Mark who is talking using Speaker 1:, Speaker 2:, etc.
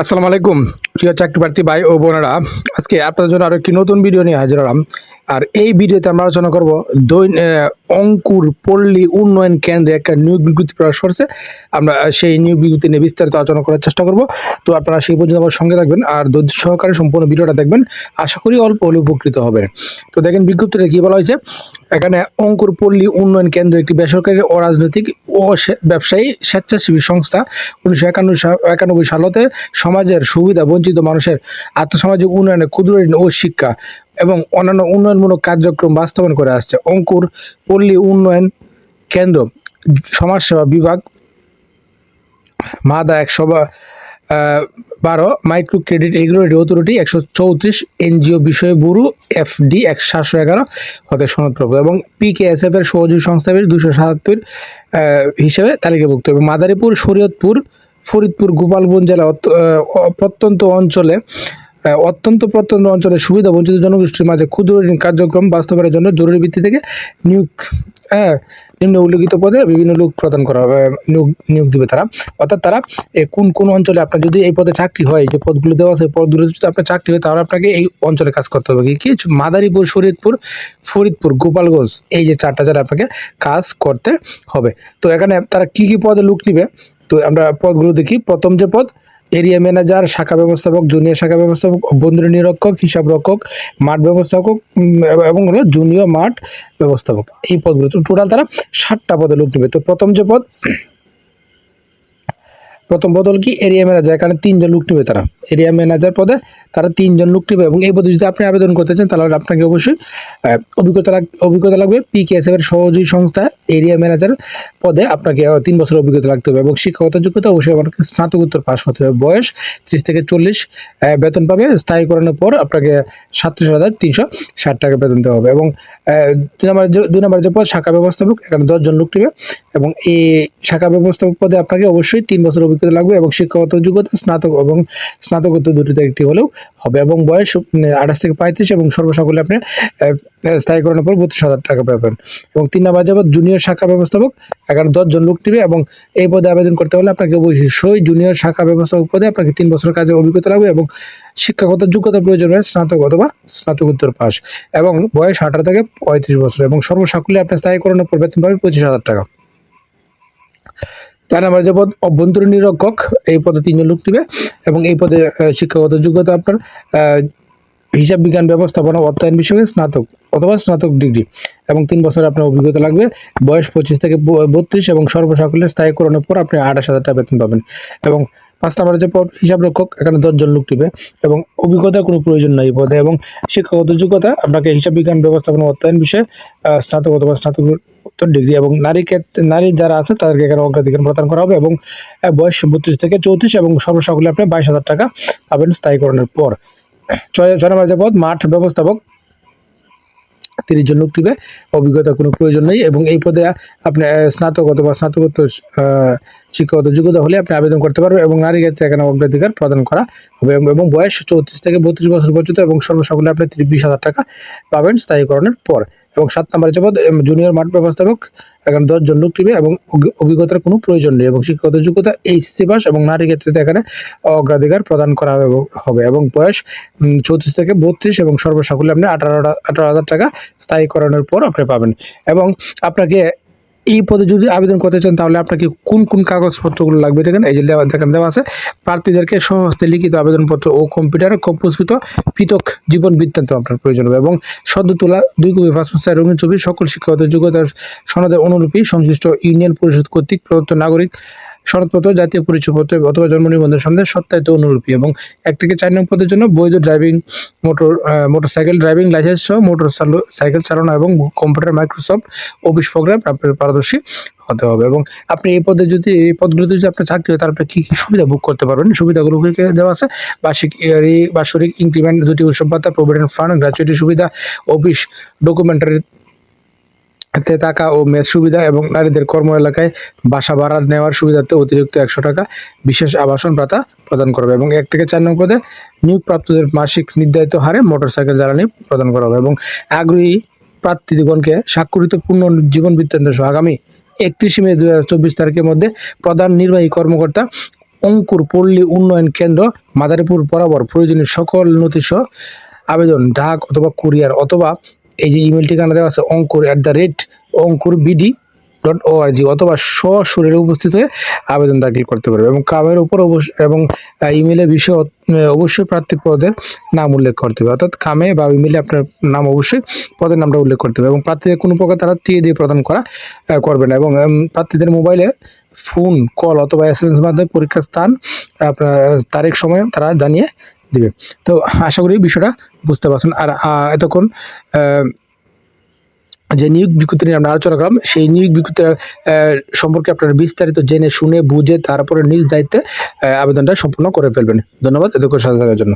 Speaker 1: আসসালামু আলাইকুম, প্রিয় চাকরি প্রার্থী ভাই ও বোনেরা। আজকে আপনাদের জন্য আরও একটি নতুন ভিডিও নিয়ে হাজির হলাম। আর এই ভিডিওতে আমরা আলোচনা করব দৈন অঙ্কুর পল্লী উন্নয়ন কেন্দ্রে একটা নিয়োগ বিজ্ঞপ্তি প্রকাশ করছে। আমরা সেই নিয়োগ বিজ্ঞপ্তি নিয়ে বিস্তারিত আলোচনা করার চেষ্টা করব। তো আপনারা সেই পর্যন্ত আমার সঙ্গে থাকবেন আর ধৈর্য সহকারে সম্পূর্ণ ভিডিওটা দেখবেন। আশা করি অল্প হলে উপকৃত হবেন। তো দেখেন বিজ্ঞপ্তিটা কি বলা হয়েছে এখানে অঙ্কুর পল্লী উন্নয়ন কেন্দ্র একটি বেসরকারি অরাজনৈতিক ও ব্যবসায়ী স্বেচ্ছাসেবী সংস্থা। উনিশশো একানব্বই সালতে সমাজের সুবিধা বঞ্চিত মানুষের আর্থসামাজিক উন্নয়নে ক্ষুদ্র ঋণ ও শিক্ষা এবং অন্যান্য উন্নয়নমূলক কার্যক্রম বাস্তবায়ন করে আসছে। অঙ্কুর পল্লী উন্নয়ন কেন্দ্র সমাজসেবা বিভাগ মাদা বা- আহ, বারো, মাইক্রো ক্রেডিট এগ্রোরেটি অথরিটি, একশো চৌত্রিশ এনজিও বিষয় ব্যুরো এফডি এক সাতশো এগারো হতে সনদপ্রাপ্ত এবং পিকেএসএফ এর সহযোগী সংস্থা দুশো সাতাত্তর হিসেবে তালিকাভুক্ত এবং মাদারীপুর, শরীয়তপুর, ফরিদপুর, গোপালগঞ্জ জেলা প্রত্যন্ত অঞ্চলে অত্যন্ত প্রত্যন্ত অঞ্চলে সুবিধা বঞ্চিত জনগোষ্ঠীর মাঝে ক্ষুদ্র ঋণ কার্যক্রম বাস্তবায়নের জন্য জরুরি ভিত্তি থেকে নিয়োগ হ্যাঁ নিম্ন উল্লেখিত পদে বিভিন্ন লোক প্রদান করা হবে নিয়োগ নিয়োগ দিবে তারা। অর্থাৎ তারা কোন কোন অঞ্চলে আপনার যদি এই পদে চাকরি হয়, যে পদগুলো দেওয়া আছে পদগুলো যদি আপনার চাকরি হয়, তাহলে আপনাকে এই অঞ্চলে কাজ করতে হবে। কি মাদারীপুর, শরীয়তপুর, ফরিদপুর, গোপালগঞ্জ, এই যে চারটা জায়গায় আপনাকে কাজ করতে হবে। তো এখানে তারা কি কি পদে লোক নিবে? তো আমরা পদগুলো দেখি। প্রথম যে পদ এরিয়া ম্যানেজার, শাখা ব্যবস্থাপক, জুনিয়র শাখা ব্যবস্থাপক অভ্যন্তরীণ নিরক্ষক, হিসাব রক্ষক, মাঠ ব্যবস্থাপক এবং হলো জুনিয়র মাঠ ব্যবস্থাপক। এই পদগুলো টোটাল তারা ষাটটা পদে লোক নেবে। তো প্রথম যে পদ প্রথম বদল কি? এরিয়া ম্যানেজার এখানে তিনজন লোক নেবে তারা। এরিয়া ম্যানেজার পদে তারা তিনজন লোক নেবে এবং এই পদে যদি আপনি আবেদন করতে চান, তাহলে আপনাকে অবশ্যই অভিজ্ঞতা অভিজ্ঞতা লাগবে পিকেএসএফ এর সহযোগী সংস্থা এরিয়া ম্যানেজার পদে আপনাকে তিন বছর অভিজ্ঞতা লাগতে হবে এবং শিক্ষাগত যোগ্যতা অবশ্যই আপনাকে স্নাতকোত্তর পাস হতে হবে। বয়স ত্রিশ থেকে চল্লিশ বেতন পাবে। স্থায়ী করানোর পর আপনাকে সাতত্রিশ হাজার তিনশো ষাট টাকা বেতন দেওয়া হবে এবং দুই নম্বর দুই নম্বর যে পদ, শাখা ব্যবস্থাপক, এখানে দশজন লোক নেবে এবং এই শাখা ব্যবস্থাপক পদে আপনাকে অবশ্যই তিন বছর অভিজ্ঞতা লাগবে এবং শিক্ষাগত যোগ্যতা, স্নাতক এবং স্নাতকোত্তর দুটিতে একটি হলেও হবে এবং বয়স আঠাশ থেকে পঁয়ত্রিশ এবং সর্বসাকুল্যে আপনি স্থায়ীকরণের পর বত্রিশ হাজার টাকা পাবেন। এবং তিন নম্বর যাবত জুনিয়র শাখা ব্যবস্থাপক এখানে দশজন লোক নেবে এবং এই পদে আবেদন করতে হলে আপনাকে অবশ্যই সই জুনিয়র শাখা ব্যবস্থাপক পদে আপনাকে তিন বছর কাজে অভিজ্ঞতা লাগবে এবং শিক্ষাগত যোগ্যতা প্রয়োজন হয় স্নাতক অথবা স্নাতকোত্তর পাস এবং বয়স আঠারো থেকে পঁয়ত্রিশ বছর এবং সর্বসাকুল্যে আপনি স্থায়ীকরণের পর বেতন পাবেন পঁচিশ হাজার টাকা। চার নম্বর যে পদ অভ্যন্তরীণ নিরক্ষক। এই পদে তিনজন লোক নেবে এবং এই পদে শিক্ষাগত যোগ্যতা আপনার হিসাব বিজ্ঞান ব্যবস্থাপনা অর্থায়ন বিষয়ে স্নাতক অথবা স্নাতক ডিগ্রি এবং তিন বছর আপনার অভিজ্ঞতা লাগবে। বয়স পঁচিশ থেকে বত্রিশ এবং সর্বসাকুল্যে স্থায়ীকরণের পর আপনি আঠাশ হাজার টাকা বেতন পাবেন এবং পাঁচ নম্বর যে পদ হিসাব রক্ষক এখানে দশজন লোক নেবে এবং অভিজ্ঞতার কোনো প্রয়োজন নাই পদে। এবং শিক্ষাগত যোগ্যতা, আপনাকে হিসাব বিজ্ঞান ব্যবস্থাপনা অধ্যয়ন বিষয়ে স্নাতক অথবা স্নাতক উত্তর ডিগ্রি এবং নারী ক্ষেত্রে, নারী যারা আছে, তাদেরকে এখানে অগ্রাধিকার প্রদান করা হবে এবং বয়স বত্রিশ থেকে চৌত্রিশ এবং সর্বসাকুল্যে আপনি বাইশ হাজার টাকা পাবেন স্থায়ীকরণের পর। ছয় ছয় নম্বর যে পদ, মাঠ ব্যবস্থাপক তিরিশ জন লোক দিবে। অভিজ্ঞতা কোনো প্রয়োজন নেই এবং এই পদে আপনি স্নাতক অথবা স্নাতকোত্তর শিক্ষাগত যোগ্যতা হলে আপনি আবেদন করতে পারবেন এবং নারী ক্ষেত্রে এখানে অগ্রাধিকার প্রদান করা হবে এবং- বয়স চৌত্রিশ থেকে বত্রিশ বছর পর্যন্ত এবং সর্বসকলে আপনি বিশ হাজার টাকা পাবেন স্থায়ীকরণের পর। এবং সাত নম্বরে যাব জুনিয়র মাঠ ব্যবস্থাপক, এখানে দশজন লোক টিমে এবং অভিজ্ঞতার কোনো প্রয়োজন নেই এবং শিক্ষাগত যোগ্যতা এইচসি পাস এবং নারী ক্ষেত্রে এখানে অগ্রাধিকার প্রদান করা হবে- হবে এবং বয়স চৌত্রিশ থেকে বত্রিশ এবং সর্বসাকুল্যে আপনি আঠারো আঠারো হাজার টাকা স্থায়ীকরণের পর আপনি পাবেন। এবং আপনাকে এই পদে যদি আবেদন করতে চান, তাহলে আপনাকে কোন কোন কাগজপত্রগুলো লাগবে? দেখেন, এই যে দেওয়া দেখেন, দেওয়া আছে, প্রার্থীদেরকে সহস্তে লিখিত আবেদনপত্র ও কম্পিউটারে কম্পোজকৃত পৃথক জীবন বৃত্তান্ত আপনার প্রয়োজন হবে। এবং সদ্য তোলা দুই কপি পাসপোর্ট সাইজ, রঙিন ছবি, সকল শিক্ষকদের যোগ্যতার সনদের অনুরূপী সংশ্লিষ্ট ইউনিয়ন পরিষদ কর্তৃক প্রদত্ত নাগরিক সনদপত্র জাতীয় পরিচয়পত্র অথবা জন্ম নিবন্ধন সনদের সত্যায়িত অনুরূপী এবং এক থেকে চার নং পদের জন্য বৈধ driving motor motorcycle, driving licence সহ মোটর সাইকেল চালানো এবং কম্পিউটার মাইক্রোসফট, অফিস প্রোগ্রাম, আপনার পারদর্শী হতে হবে এবং আপনি এই পদে যদি, এই পদগুলোতে যদি আপনার চাকরি হয় আপনি কী কী সুবিধা বুক করতে পারবেন? সুবিধাগুলো দেওয়া আছে? বার্ষিক ইয়ারি, বাৎসরিক ইনক্রিমেন্ট দুটি উৎসব ভাতা প্রভিডেন্ট ফান্ড গ্র্যাচুইটি সুবিধা অফিস ডকুমেন্টারি তে টাকা ও মেস সুবিধা এবং নারীদের কর্ম এলাকায় বাসা ভাড়া নেওয়ার সুবিধাতে অতিরিক্ত একশো টাকা বিশেষ আবাসন ভাতা প্রদান করবে এবং এক থেকে চার নং পদে নিয়োগপ্রাপ্তদের মাসিক নির্ধারিত হারে মোটরসাইকেল জ্বালানি প্রদান করা হবে এবং আগ্রহী প্রার্থীগণকে স্বাক্ষরিত পূর্ণ জীবন বৃত্তান্ত সহ আগামী একত্রিশে মে দু হাজার চব্বিশ তারিখের মধ্যে প্রধান নির্বাহী কর্মকর্তা অঙ্কুর পল্লী উন্নয়ন কেন্দ্র, মাদারীপুর বরাবর প্রয়োজনীয় সকল নথি সহ আবেদন, ডাক অথবা কুরিয়ার অথবা এই যে ইমেল ঠিকানা দেওয়া আছে Ankur at the rate Ankur BD dot ORG অথবা সশরীরে উপস্থিত হয়ে আবেদন দাখিল করতে পারবে এবং কামের উপর অবশ্য এবং ইমেলের বিষয়ে অবশ্যই প্রার্থী পদের নাম উল্লেখ করতে হবে। অর্থাৎ কামে বা ইমেলে আপনার নাম অবশ্যই, পদের নামটা উল্লেখ করতে হবে এবং প্রার্থীদের কোনো প্রকার তারা টিয়ে দিয়ে প্রদান করা করবে না এবং প্রার্থীদের মোবাইলে ফোন কল অথবা এস এম এস মাধ্যমে পরীক্ষার স্থান আপনার তারিখ সময় তারা জানিয়ে দিবে। তো আশা করি বিষয়টা বুঝতে পারছেন। আর এতক্ষণ যে নিয়োগ বিজ্ঞপ্তি নিয়ে আমরা আলোচনা করলাম সেই নিয়োগ আহ, সম্পর্কে আপনারা বিস্তারিত জেনে শুনে বুঝে তারপরে নিজ দায়িত্বে আবেদনটা সম্পূর্ণ করে ফেলবেন। ধন্যবাদ এতক্ষণ সাথে থাকার জন্য।